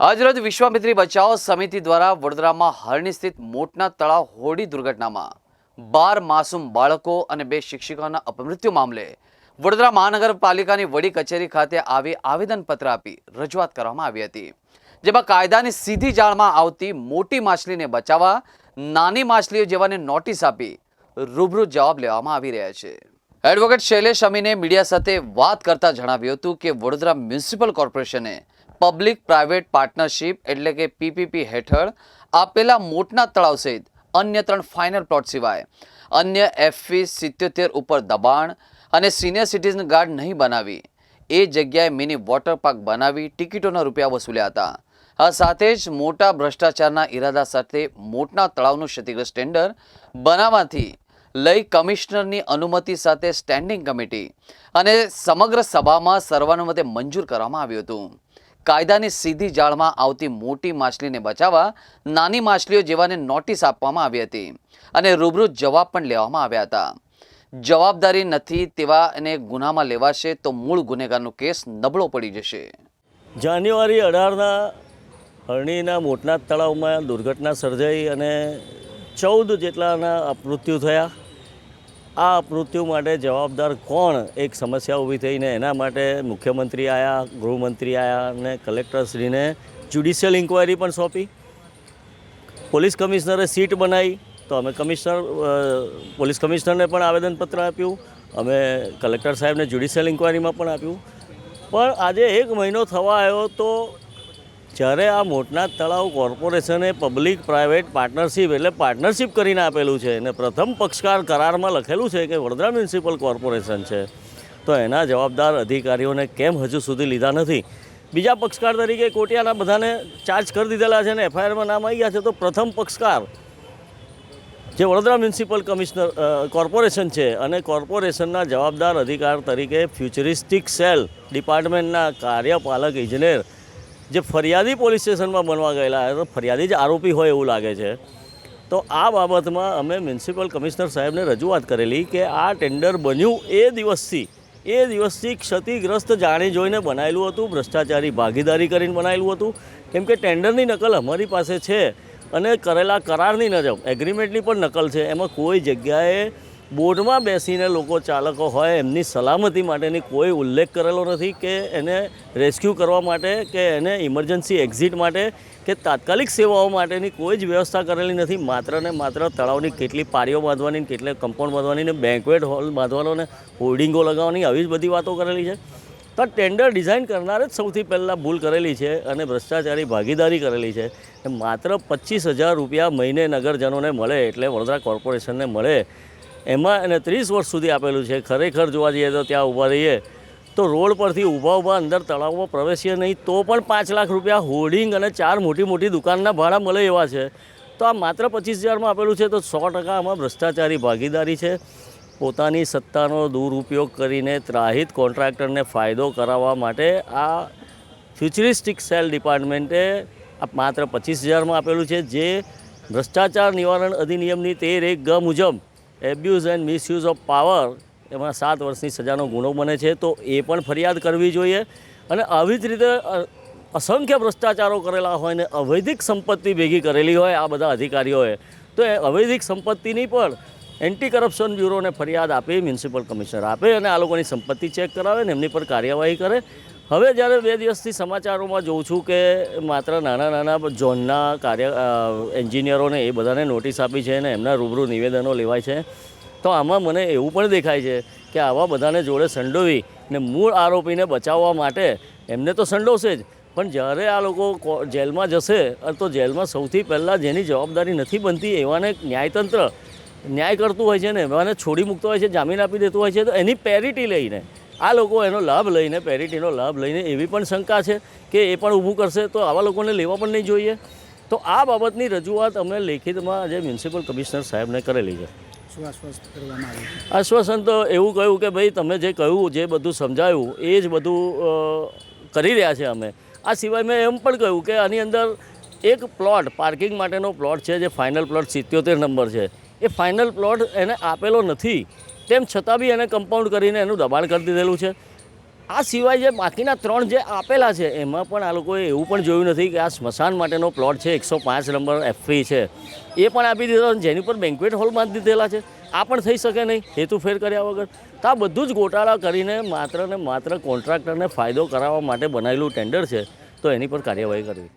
આજરોજ વિશ્વામિત્રી બચાવ સમિતિ દ્વારા વડોદરામાં હરણી સ્થિત મોટના તળાવ હોડી દુર્ઘટનામાં બાર માસૂમ બાળકો અને બે શિક્ષકોના અપમૃત્યુ મામલે વડોદરા મહાનગરપાલિકાની વડી કચેરી ખાતે આવી આવેદનપત્ર આપી રજૂઆત કરવામાં આવી હતી. જેમાં કાયદાની સીધી જાળમાં આવતી મોટી માછલીને બચાવવા, નાની માછલીઓ જેવાને નોટિસ આપી રૂબરૂ જવાબ લેવામાં આવી રહ્યા છે. એડવોકેટ શૈલેષ અમીને મીડિયા સાથે વાત કરતા જણાવ્યું હતું કે વડોદરા મ્યુનિસિપલ કોર્પોરેશને પબ્લિક પ્રાઇવેટ પાર્ટનરશિપ એટલે કે પીપીપી હેઠળ આપેલા મોટના તળાવ સહિત અન્ય ત્રણ ફાઇનલ પ્લોટ સિવાય. અન્ય એફવી સિત્યોતેર ઉપર દબાણ અને સિનિયર સિટીઝન ગાર્ડ નહીં બનાવી. એ જગ્યાએ મિની વોટર પાર્ક બનાવી ટિકિટોના રૂપિયા વસૂલ્યા હતા. આ સાથે જ મોટા ભ્રષ્ટાચારના ઈરાદા સાથે મોટના તળાવનું ક્ષતિગ્રસ્ત ટેન્ડર બનાવવાથી લઈ કમિશનરની અનુમતિ સાથે સ્ટેન્ડિંગ કમિટી અને સમગ્ર સભામાં સર્વાનુમતે મંજૂર કરવામાં આવ્યું હતું. કાયદાની સીધી જાળમાં આવતી મોટી માછલીને બચાવવા નાની માછલીઓ જેવાને નોટિસ આપવામાં આવી હતી અને રૂબરૂ જવાબ પણ લેવામાં આવ્યા હતા. જવાબદારી નથી તેવા એને ગુનામાં લેવાશે તો મૂળ ગુનેગારનો કેસ નબળો પડી જશે. જાન્યુઆરી અઢારના હરણીના મોટના તળાવમાં દુર્ઘટના સર્જાઈ અને ચૌદ જેટલાના મૃત્યુ થયા. આ મૃત્યુ માટે જવાબદાર કોણ? એક સમસ્યા ઊભી થઈને એના માટે મુખ્યમંત્રી આવ્યા ગૃહમંત્રી આવ્યા અને કલેક્ટરશ્રીને જ્યુડિશિયલ ઇન્ક્વાયરી પણ સોંપી. પોલીસ કમિશનરે સીટ બનાવી, તો અમે કમિશનર પોલીસ કમિશનરને પણ આવેદનપત્ર આપ્યું, અમે કલેક્ટર સાહેબને જ્યુડિશિયલ ઇન્ક્વાયરીમાં પણ આપ્યું. પણ આજે એક મહિનો થવા આવ્યો તો જ્યારે આ મોટના તળાવ કોર્પોરેશને પબ્લિક પ્રાઇવેટ પાર્ટનરશિપ એટલે પાર્ટનરશિપ કરીને આપેલું છે અને પ્રથમ પક્ષકાર કરારમાં લખેલું છે કે વડોદરા મ્યુનિસિપલ કોર્પોરેશન છે. તો એના જવાબદાર અધિકારીઓને કેમ હજુ સુધી લીધા નથી? બીજા પક્ષકાર તરીકે કોટિયાના બધાને ચાર્જ કરી દીધેલા છે ને એફઆઈઆરમાં નામ આવી ગયા છે. તો પ્રથમ પક્ષકાર જે વડોદરા મ્યુનિસિપલ કમિશનર કોર્પોરેશન છે અને કોર્પોરેશનના જવાબદાર અધિકાર તરીકે ફ્યુચરિસ્ટિક સેલ ડિપાર્ટમેન્ટના કાર્યપાલક, ઇજનેર જે ફરિયાદી પોલીસ સ્ટેશનમાં બનવા ગયેલા તો ફરિયાદી જ આરોપી હોય એવું લાગે છે. તો આ બાબતમાં અમે મ્યુનિસિપલ કમિશનર સાહેબને રજૂઆત કરેલી કે આ ટેન્ડર બન્યું એ દિવસથી એ દિવસથી ક્ષતિગ્રસ્ત જાણી જોઈને બનાવેલું હતું, ભ્રષ્ટાચારી ભાગીદારી કરીને બનાવેલું હતું. કેમ કે ટેન્ડરની નકલ અમારી પાસે છે અને કરેલા કરારની નજર એગ્રીમેન્ટની પણ નકલ છે. એમાં કોઈ જગ્યાએ બોર્ડમાં બેસીને લોકો ચાલકો હોય, એમની સલામતી માટેની કોઈ ઉલ્લેખ કરેલો નથી કે એને રેસ્ક્યુ કરવા માટે કે એને ઇમરજન્સી એક્ઝિટ માટે કે તાત્કાલિક સેવાઓ માટેની કોઈ જ વ્યવસ્થા કરેલી નથી. માત્ર ને માત્ર તળાવની કેટલી પાળીઓ બાંધવાની કેટલી કમ્પાઉન્ડ બાંધવાની ને બેન્કવેટ હોલ બાંધવાનો ને હોર્ડિંગો લગાવવાની આવી જ બધી વાતો કરેલી છે. તો ટેન્ડર ડિઝાઇન કરનારે જ સૌથી પહેલાં ભૂલ કરેલી છે અને ભ્રષ્ટાચારી ભાગીદારી કરેલી છે. માત્ર પચીસ હજાર રૂપિયા મહિને નગરજનોને મળે એટલે વડોદરા કોર્પોરેશનને મળે. એમાં એને ત્રીસ વર્ષ સુધી આપેલું છે. ખરેખર જોવા જઈએ તો ત્યાં ઊભા રહીએ. તો રોડ પરથી ઊભા ઊભા અંદર તળાવમાં પ્રવેશીએ નહીં, તો પણ પાંચ લાખ રૂપિયા હોર્ડિંગ અને ચાર મોટી મોટી દુકાનના ભાડા મળે એવા છે. તો આ માત્ર પચીસ હજારમાં આપેલું છે, તો સો ટકા આમાં ભ્રષ્ટાચારી ભાગીદારી છે. પોતાની સત્તાનો દુરુપયોગ કરીને ત્રાહિત કોન્ટ્રાક્ટરને ફાયદો કરાવવા માટે આ ફ્યુચરિસ્ટિક સેલ ડિપાર્ટમેન્ટે આ માત્ર પચીસ હજારમાં આપેલું છે, જે ભ્રષ્ટાચાર નિવારણ અધિનિયમની તેર એક ગ મુજબ abuse and misuse of power એમાં સાત વર્ષની સજાનો ગુનો બને છે, તો એ પણ ફરિયાદ કરવી જોઈએ. અને આવી જ રીતે અસંખ્ય ભ્રષ્ટાચારો કરેલા હોય ને અવૈધિક સંપત્તિ ભેગી કરેલી હોય, આ બધા અધિકારીઓએ. તો એ અવૈધિક સંપત્તિની પણ એન્ટી કરપ્શન બ્યુરોને ફરિયાદ આપે, મ્યુનિસિપલ કમિશનર આપે અને આ લોકોની સંપત્તિ ચેક કરાવે ને એમની પર કાર્યવાહી કરે. હવે જ્યારે બે દિવસથી સમાચારોમાં જોઉં છું કે માત્ર નાના નાના ઝોનના કાર્ય એન્જિનિયરોને એ બધાને નોટિસ આપી છે અને એમના રૂબરૂ નિવેદનો લેવાય છે, તો આમાં મને એવું પણ દેખાય છે કે આવા બધાને જોડે સંડોવી ને મૂળ આરોપીને બચાવવા માટે એમને તો સંડોશે જ. પણ જ્યારે આ લોકો જેલમાં જશે તો જેલમાં સૌથી પહેલાં જેની જવાબદારી નથી બનતી એવાને ન્યાયતંત્ર ન્યાય કરતું હોય છે ને એવાને છોડી મૂકતો હોય છે, જામીન આપી દેતું હોય છે, તો એની પેરિટી લઈને આ લોકો એનો લાભ લઈને પેરિટીનો લાભ લઈને એવી પણ શંકા છે કે એ પણ ઊભું કરશે તો આવા લોકોને લેવા પણ નહીં જોઈએ. તો આ બાબતની રજૂઆત અમે લેખિતમાં આજે મ્યુનિસિપલ કમિશનર સાહેબને કરેલી છે. આશ્વાસન તો એવું કહ્યું કે ભાઈ તમે જે કહ્યું જે બધું સમજાયું એ જ બધું કરી રહ્યા છે અમે. આ સિવાય મેં એમ પણ કહ્યું કે આની અંદર એક પ્લોટ પાર્કિંગ માટેનો પ્લોટ છે જે ફાઇનલ પ્લોટ સિત્યોતેર નંબર છે. એ ફાઇનલ પ્લોટ એને આપેલો નથી. તેમ છતાં બી એને કમ્પાઉન્ડ કરીને એનું દબાણ કરી દીધેલું છે. આ સિવાય જે બાકીના ત્રણ જે આપેલા છે, એમાં પણ આ લોકોએ એવું પણ જોયું નથી કે આ સ્મશાન માટેનો પ્લોટ છે, એકસો પાંચ નંબર એફી છે. એ પણ આપી દીધો જેની પર બેન્ક્વેટ હોલ બાંધી દીધેલા છે. આ પણ થઈ શકે નહીં હેતુફેર કર્યા વગર. તો આ બધું જ ગોટાળા કરીને માત્ર ને માત્ર કોન્ટ્રાક્ટરને ફાયદો કરાવવા માટે બનાવેલું ટેન્ડર છે. તો એની પર કાર્યવાહી કરવી.